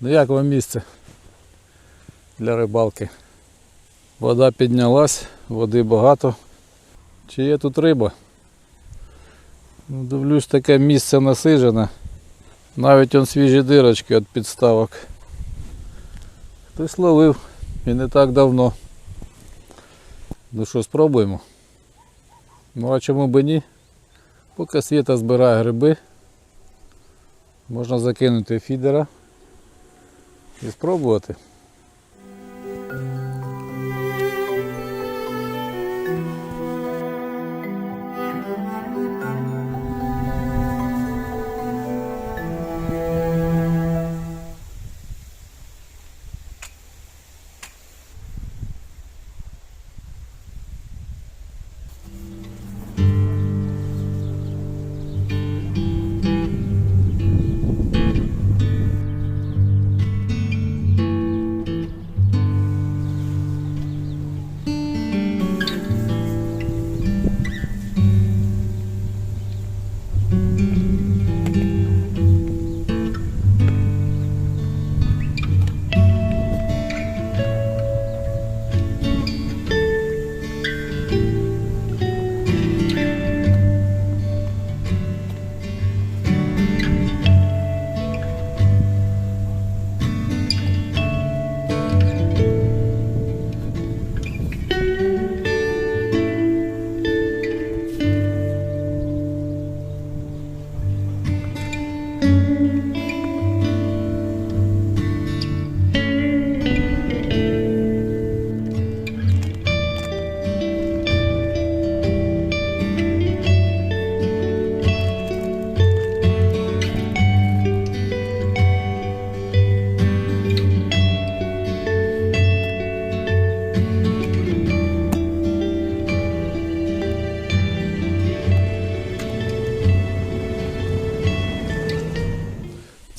Ну як вам місце для рибалки? Вода піднялась, води багато. Чи є тут риба? Ну, дивлюсь, таке місце насижене. Навіть он свіжі дирочки від підставок. Хтось ловив і не так давно. Ну що, спробуємо. Ну а чому би ні? Поки світа збирає гриби, можна закинути фідера і спробувати.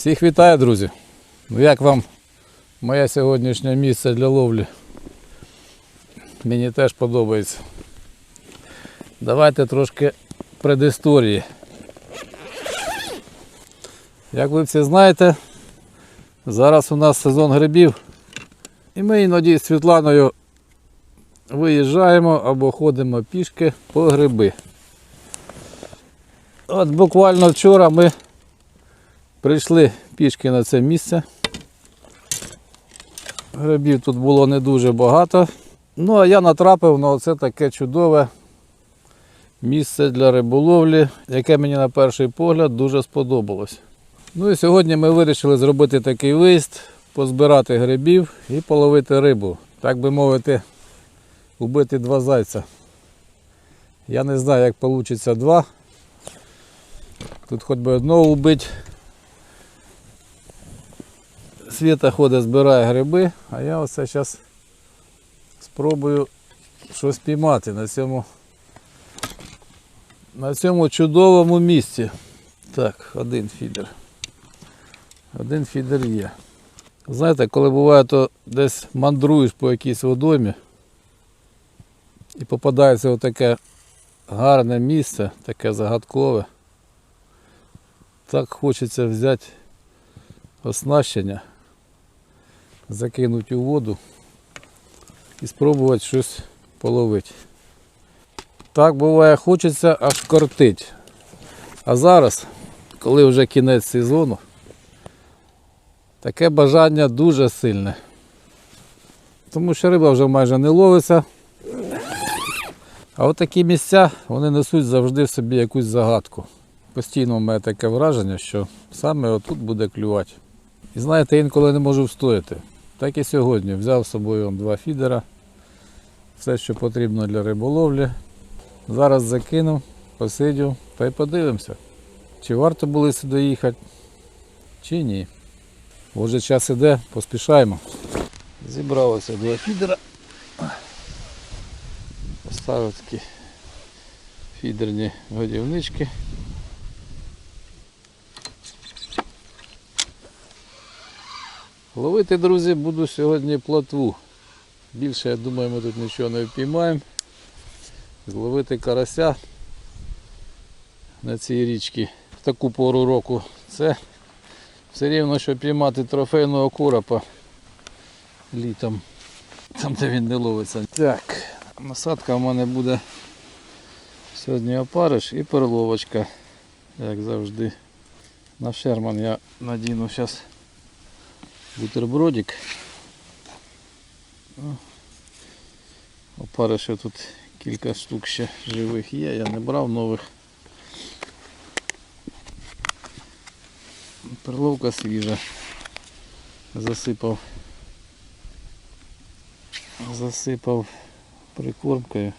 Всіх вітаю, друзі! Ну як вам моє сьогоднішнє місце для ловлі? Мені теж подобається. Давайте трошки предісторії. Як ви всі знаєте, зараз у нас сезон грибів. І ми іноді з Світланою виїжджаємо або ходимо пішки по гриби. От буквально вчора ми Прийшли пішки на це місце. Грибів тут було не дуже багато. Ну а я натрапив на оце таке чудове місце для риболовлі, яке мені на перший погляд дуже сподобалось. Ну і сьогодні ми вирішили зробити такий виїзд, позбирати грибів і половити рибу. Так би мовити, убити два зайця. Я не знаю, як вийде два. Тут хоч би одного убити. Світа ходить, збирає гриби, а я оце зараз спробую щось піймати на цьому, на цьому чудовому місці. Так, один фідер. Один фідер є. Знаєте, коли буває, то десь мандруєш по якійсь водоймі і попадається отаке гарне місце, таке загадкове. Так хочеться взяти оснащення закинути у воду і спробувати щось половити. Так буває, хочеться аж кортить. А зараз, коли вже кінець сезону, таке бажання дуже сильне. Тому що риба вже майже не ловиться. А от місця вони несуть завжди в собі якусь загадку. Постійно в мене таке враження, що саме отут буде клювати. І знаєте, інколи не можу встояти. Так і сьогодні взяв з собою два фідера. Все, що потрібно для риболовлі. Зараз закинув, посидів та й подивимося, чи варто було сюди їхати, чи ні. Отже, час іде, поспішаємо. Зібралося два фідера. Поставив такі фідерні годівнички. Ловити, друзі, буду сьогодні плотву. Більше, я думаю, ми тут нічого не впіймаємо. Зловити карася на цій річці в таку пору року. Це все рівно, що піймати трофейного коропа літом. Там, де він не ловиться. Так, насадка в мене буде сьогодні опариш і перловочка, як завжди. На шерман я надіну зараз бутербродик. О, Опариші тут кілька штук ще живих є, я не брав нових. Перловка свіжа. Засипав. Засипав прикормкою.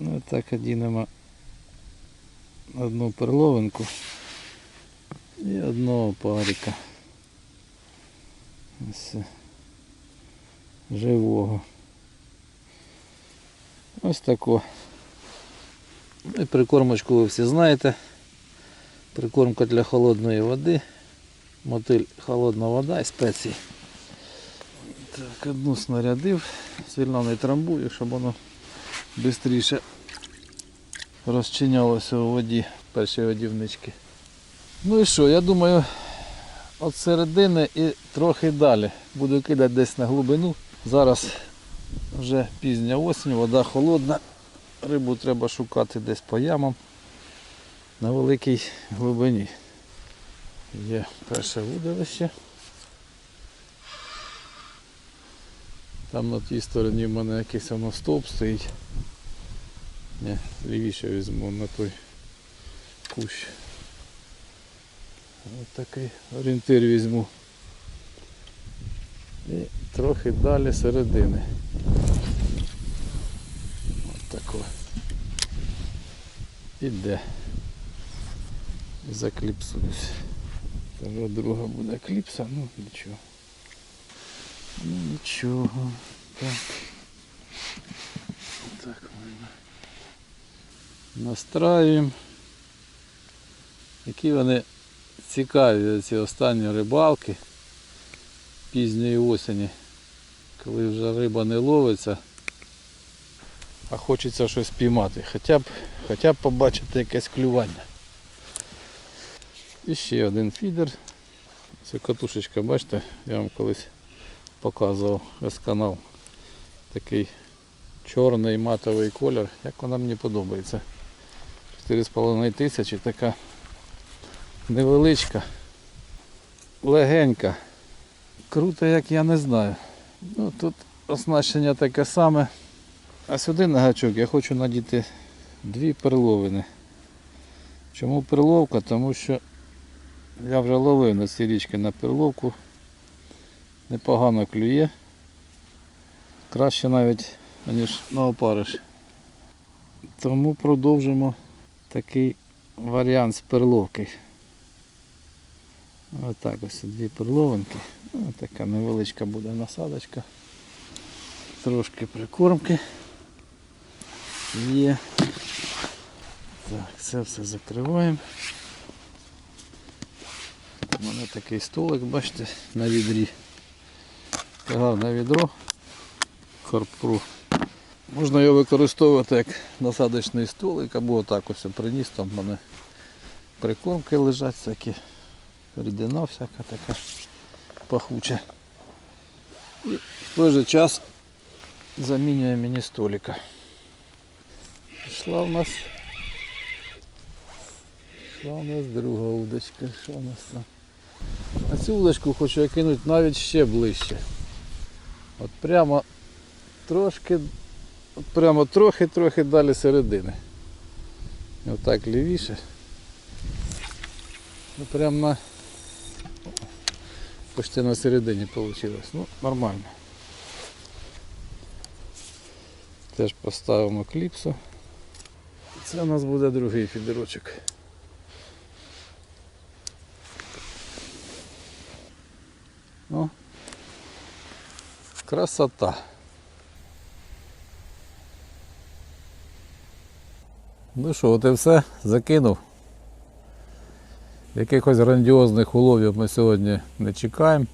Ну так одінемо одну перловинку і одного парика. Ось живого. Ось тако. І прикормочку ви всі знаєте. Прикормка для холодної води. Мотиль холодна вода і спеції. Так, одну снарядив, сильно не трамбую, щоб воно швидше розчинялося у воді перші годівнички. Ну і що, я думаю, от середини і трохи далі. Буду кидати десь на глибину. Зараз вже пізня осінь, вода холодна. Рибу треба шукати десь по ямам на великій глибині. Є перше вудилище. Там на тій стороні в мене якийсь воно стовп стоїть. Ні, лівіше візьму на той кущ. Ось такий орієнтир візьму. І трохи далі середини. Ось тако. Іде. І закліпсуюсь. Це друга буде кліпса, ну нічого. Ну нічого. Так. Так можна. Настраюємо. Які вони цікаві ці останні рибалки пізньої осені, коли вже риба не ловиться, а хочеться щось піймати. Хоча б, хоча б побачити якесь клювання. І ще один фідер. Це катушечка, бачите, я вам колись показував весь канал. Такий чорний матовий колір, як вона мені подобається. 4,5 тисячі така невеличка, легенька. Круто, як я не знаю. Ну, тут оснащення таке саме. А сюди на гачок я хочу надіти дві перловини. Чому перловка? Тому що я вже ловив на цій річці на перловку. Непогано клює. Краще навіть, ніж на опариш. Тому продовжимо такий варіант з перловки. Отак ось дві перловинки. Ось така невеличка буде насадочка. Трошки прикормки. Є. Так, це все закриваємо. У мене такий столик, бачите, на відрі. Гарне відро. Харпру. Можна його використовувати як насадочний столик або отак ось приніс, там в мене прикормки лежать всякі, рідина всяка така пахуча. І в той же час замінює мені столика. Пішла в нас. Пішла у нас друга удочка. Що у нас там? На цю удочку хочу я кинути навіть ще ближче. От прямо трошки, от прямо трохи-трохи далі середини. Отак лівіше. Ну прямо на почти на середині вийшло. Ну, нормально. Теж поставимо кліпсу. Це у нас буде другий фідерочок. Ну, красота. Ну що, от і все, закинув. Якихось грандіозних уловів ми сьогодні не чекаємо.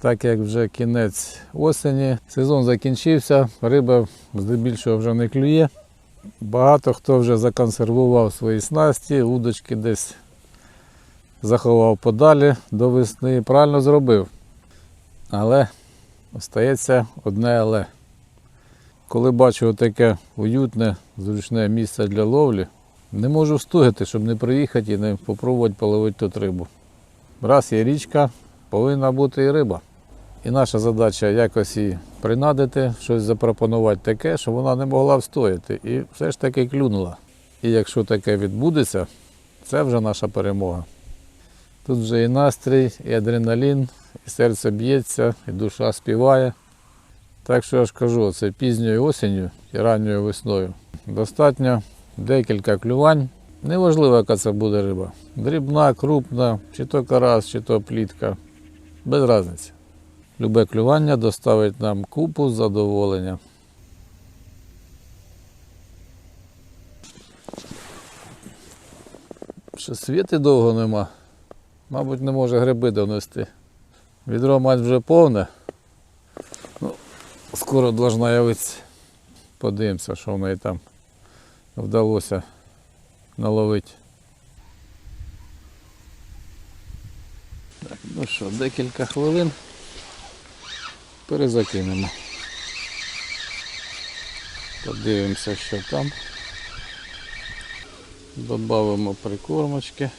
Так як вже кінець осені, сезон закінчився, риба здебільшого вже не клює. Багато хто вже законсервував свої снасті, удочки десь заховав подалі до весни. і Правильно зробив. Але остається одне але. Коли бачу таке уютне, зручне місце для ловлі, не можу встигати, щоб не приїхати і не спробувати половити тут рибу. Раз є річка, повинна бути і риба. І наша задача якось її принадити, щось запропонувати таке, щоб вона не могла встояти. І все ж таки клюнула. І якщо таке відбудеться, це вже наша перемога. Тут вже і настрій, і адреналін, і серце б'ється, і душа співає. Так що я ж кажу, це пізньою осінню і ранньою весною. Достатньо декілька клювань. Неважливо, яка це буде риба. Дрібна, крупна, чи то карась, чи то плітка. Без різниці. Любе клювання доставить нам купу задоволення. Що світи довго нема. Мабуть, не може гриби донести. Відро мать вже повне. Ну, скоро должна явитися. Подивимося, що в неї там вдалося наловити. Так, ну що, декілька хвилин перезакинемо. Подивимося, що там. Добавимо прикормочки.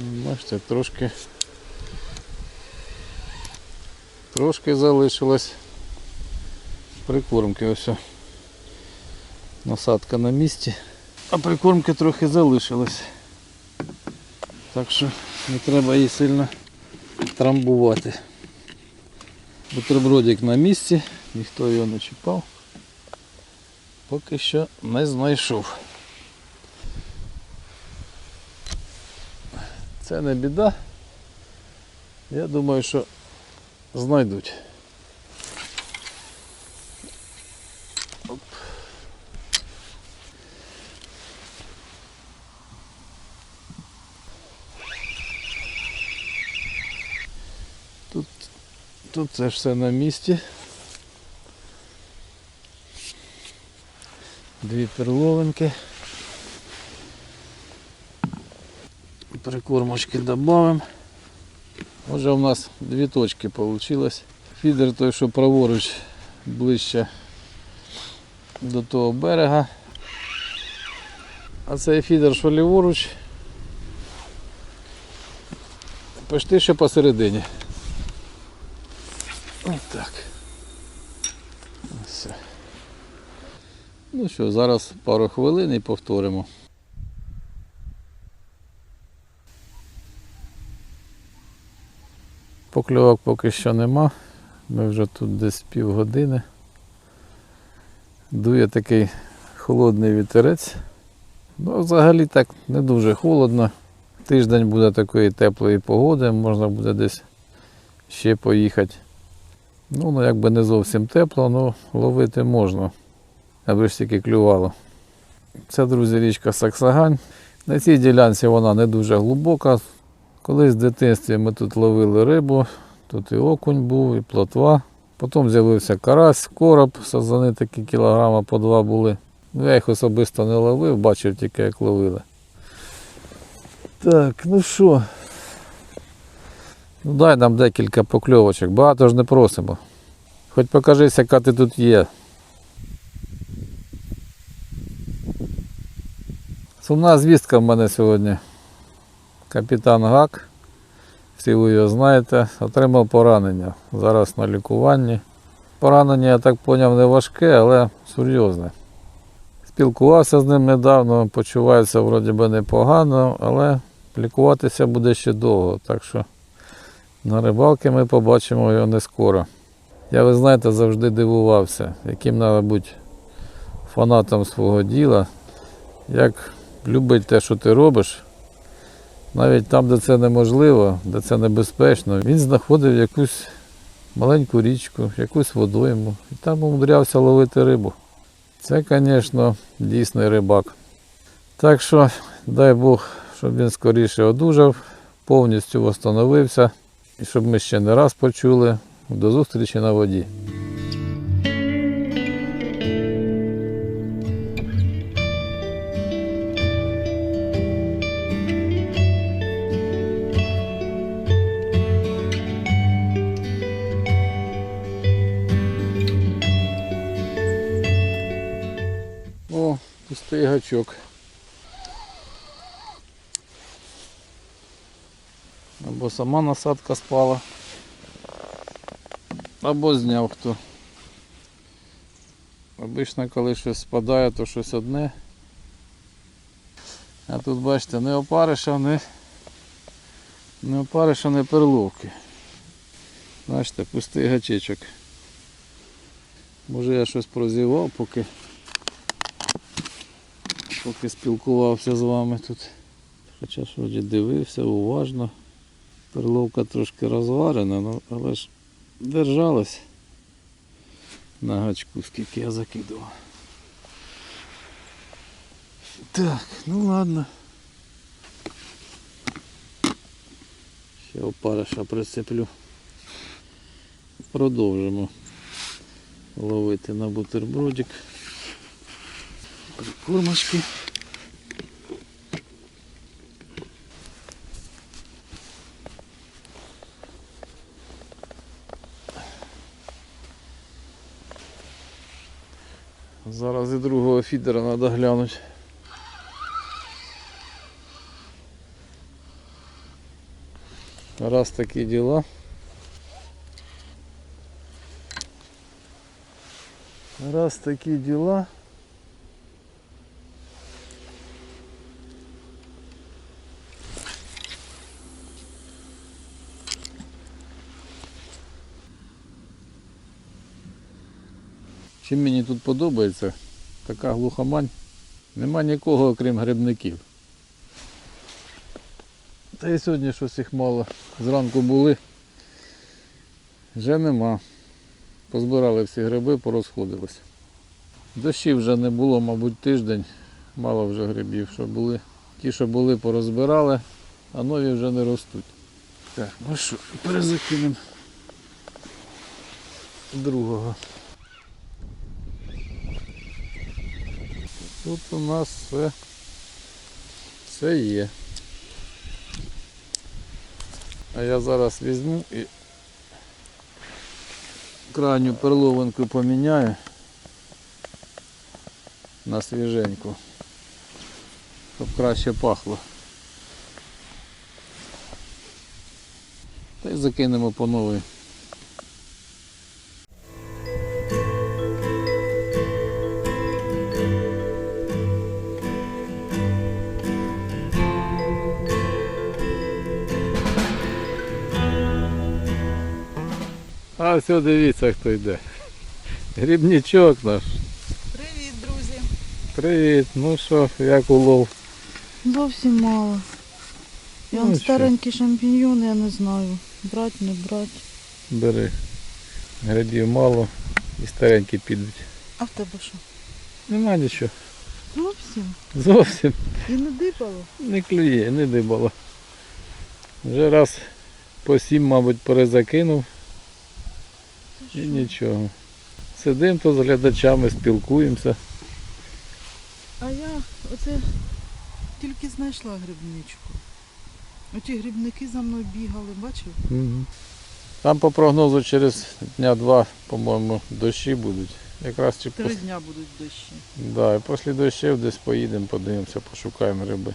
Бачите, трошки трошки залишилось прикормки ось. Насадка на місці, а прикормки трохи залишилось. Так що не треба її сильно трамбувати. Бутербродик на місці, ніхто його не чіпав. Поки що не знайшов. Це не біда. Я думаю, що знайдуть. Оп. Тут, тут це все на місці. Дві перловинки. Прикормочки додамо. Може у нас дві точки вийшло. Фідер той, що праворуч ближче до того берега. А цей фідер, що ліворуч, почти що посередині. Так. Все. Ну що, зараз пару хвилин і повторимо. Покльовок поки що нема. Ми вже тут десь півгодини. Дує такий холодний вітерець. Ну, взагалі так не дуже холодно. Тиждень буде такої теплої погоди, можна буде десь ще поїхати. Ну, ну якби не зовсім тепло, ну ловити можна, аби ж тільки клювало. Це, друзі, річка Саксагань. На цій ділянці вона не дуже глибока. Колись в дитинстві ми тут ловили рибу, тут і окунь був, і плотва. Потім з'явився карась, короб, сазани такі кілограма по два були. Ну, я їх особисто не ловив, бачив тільки як ловили. Так, ну що. Ну дай нам декілька покльовочок, багато ж не просимо. Хоч покажись, яка ти тут є. Сумна звістка в мене сьогодні. Капітан Гак, всі ви його знаєте, отримав поранення. Зараз на лікуванні. Поранення, я так зрозумів, не важке, але серйозне. Спілкувався з ним недавно, почувається вроді би непогано, але лікуватися буде ще довго. Так що на рибалки ми побачимо його не скоро. Я, ви знаєте, завжди дивувався, яким треба бути фанатом свого діла, як любить те, що ти робиш. Навіть там, де це неможливо, де це небезпечно, він знаходив якусь маленьку річку, якусь водойму і там умудрявся ловити рибу. Це, звісно, дійсний рибак. Так що, дай Бог, щоб він скоріше одужав, повністю встановився. І щоб ми ще не раз почули. До зустрічі на воді. Пустий гачок. Сама насадка спала, або зняв хто. Обично, коли щось спадає, то щось одне. А тут бачите, не опариша, не, не опариша, не перловки. Бачите, пустий гачечок. Може я щось прозівав, поки поки спілкувався з вами тут. Хоча ж вроді дивився уважно. Перловка трошки розварена, ну, але ж держалась на гачку, скільки я закидував. Так, ну ладно. Ще опариша прицеплю. Продовжимо ловити на бутербродик. Прикормочки. Зараз і другого фідера треба глянути. Раз такі діла. Раз такі діла. Чим мені тут подобається, така глухомань, нема нікого, окрім грибників. Та і сьогодні щось їх мало. Зранку були. Вже нема. Позбирали всі гриби, порозходилися. Дощів вже не було, мабуть, тиждень. Мало вже грибів, що були. Ті, що були, порозбирали, а нові вже не ростуть. Так, ну що, перезакинемо другого. Тут у нас все, все є. А я зараз візьму і крайню перловинку поміняю на свіженьку, щоб краще пахло. Та й закинемо по новій. Все, дивіться, хто йде. Грібнічок наш. Привіт, друзі. Привіт. Ну що, як улов? Зовсім мало. Я Ну, вам що? старенький шампіньйон, я не знаю. Брать, не брать. Бери. Грибів мало і старенькі підуть. А в тебе що? Нема нічого. Зовсім. Зовсім І не дипало. не клює, не дибало. Вже раз по сім, мабуть, перезакинув і нічого. Сидимо тут з глядачами, спілкуємося. А я оце тільки знайшла грибничку. Оті грибники за мною бігали, бачив? Там по прогнозу через дня два, по-моєму, дощі будуть. Якраз Три пос... дня будуть дощі. да, і після дощів десь поїдемо, подивимося, пошукаємо риби.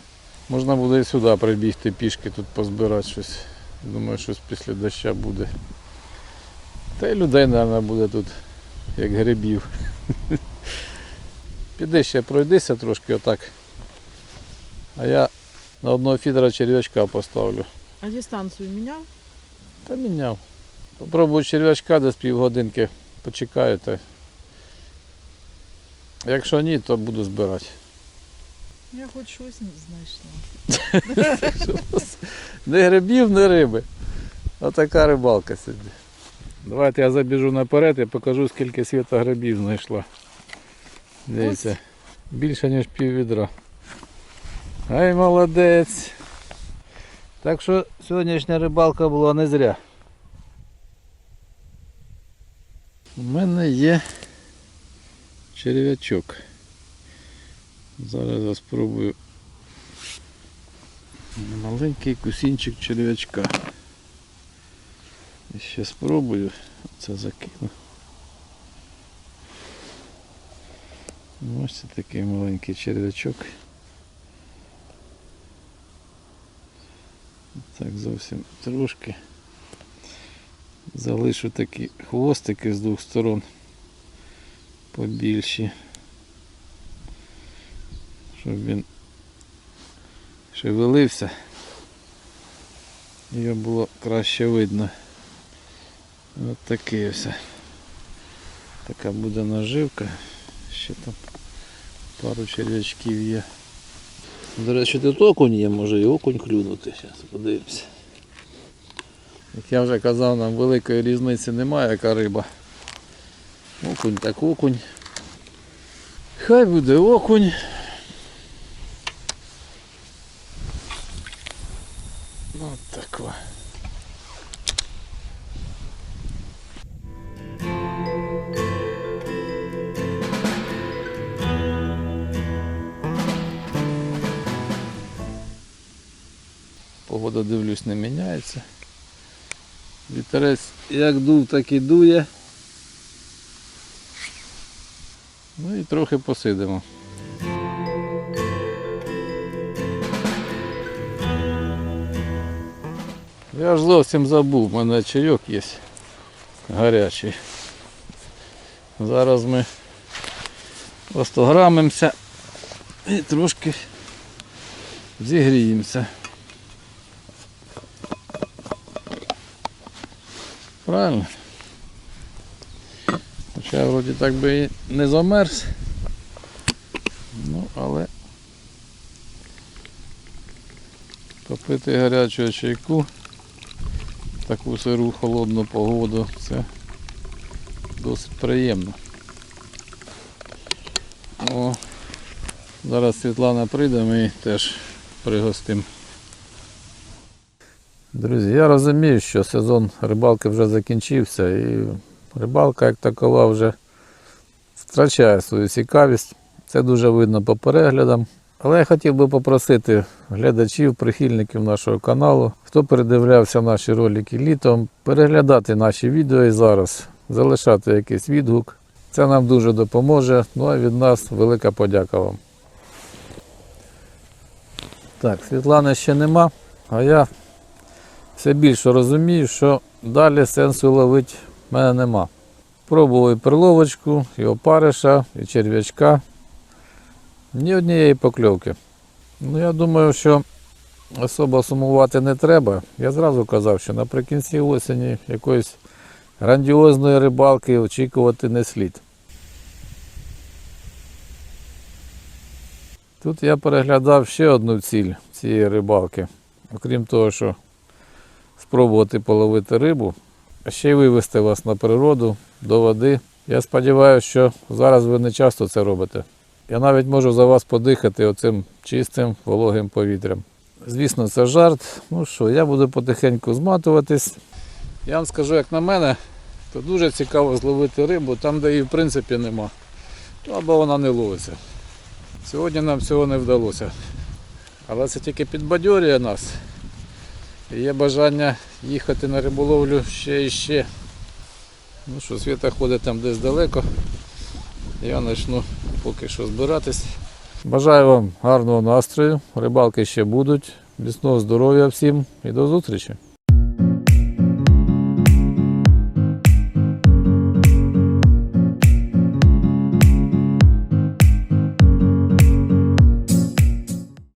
Можна буде і сюди прибігти пішки, тут позбирати щось. Думаю, щось після доща буде. Та й людей, мабуть, буде тут, як грибів. Піди ще пройдися трошки отак. А я на одного фідера черв'ячка поставлю. А дистанцію міняв? Та міняв. Попробую черв'ячка десь півгодинки почекаю. Та... Якщо ні, то буду збирати. Я хоч щось не знайшла. Не грибів, не риби. Отака рибалка сьогодні. Давайте я забіжу наперед і покажу, скільки світа грибів знайшла. Дивіться, більше ніж пів відра. Ай, молодець. Так що сьогоднішня рибалка була не зря. У мене є черв'ячок. Зараз я спробую маленький кусінчик черв'ячка. І ще спробую це закину. Ось це такий маленький черв'ячок. Так, зовсім трошки. Залишу такі хвостики з двох сторон побільші. Щоб він шевелився. Його було краще видно. Ось такий ось. Така буде наживка. Ще там пару черв'ячків є. До речі, тут окунь є, може і окунь клюнути. Зараз подивимося. Як я вже казав, нам великої різниці немає, яка риба. Окунь так окунь. Хай буде окунь. Погода, дивлюсь, не міняється. Вітерець як дув, так і дує. Ну і трохи посидимо. Я ж зовсім забув, у мене чайок є гарячий. Зараз ми остограмимося і трошки зігріємося. Правильно? Хоча вроді так би і не замерз. Ну, але попити гарячого чайку таку сиру холодну погоду це досить приємно. О, зараз Світлана прийде, ми теж пригостимо. Друзі, я розумію, що сезон рибалки вже закінчився і рибалка як такова вже втрачає свою цікавість. Це дуже видно по переглядам. Але я хотів би попросити глядачів, прихильників нашого каналу, хто передивлявся наші ролики літом, переглядати наші відео і зараз, залишати якийсь відгук. Це нам дуже допоможе. Ну а від нас велика подяка вам. Так, Світлани ще нема, а я все більше розумію, що далі сенсу ловити в мене нема. Пробував і перловочку, і опариша, і черв'ячка. Ні однієї покльовки. Ну, я думаю, що особо сумувати не треба. Я зразу казав, що наприкінці осені якоїсь грандіозної рибалки очікувати не слід. Тут я переглядав ще одну ціль цієї рибалки. Окрім того, що спробувати половити рибу, а ще й вивести вас на природу, до води. Я сподіваюся, що зараз ви не часто це робите. Я навіть можу за вас подихати оцим чистим вологим повітрям. Звісно, це жарт. Ну що, я буду потихеньку зматуватись. Я вам скажу, як на мене, то дуже цікаво зловити рибу там, де її в принципі нема. Або вона не ловиться. Сьогодні нам цього не вдалося. Але це тільки підбадьорює нас. Є бажання їхати на риболовлю ще і ще. Ну що, світа ходить там десь далеко. Я почну поки що збиратись. Бажаю вам гарного настрою. Рибалки ще будуть. Міцного здоров'я всім і до зустрічі.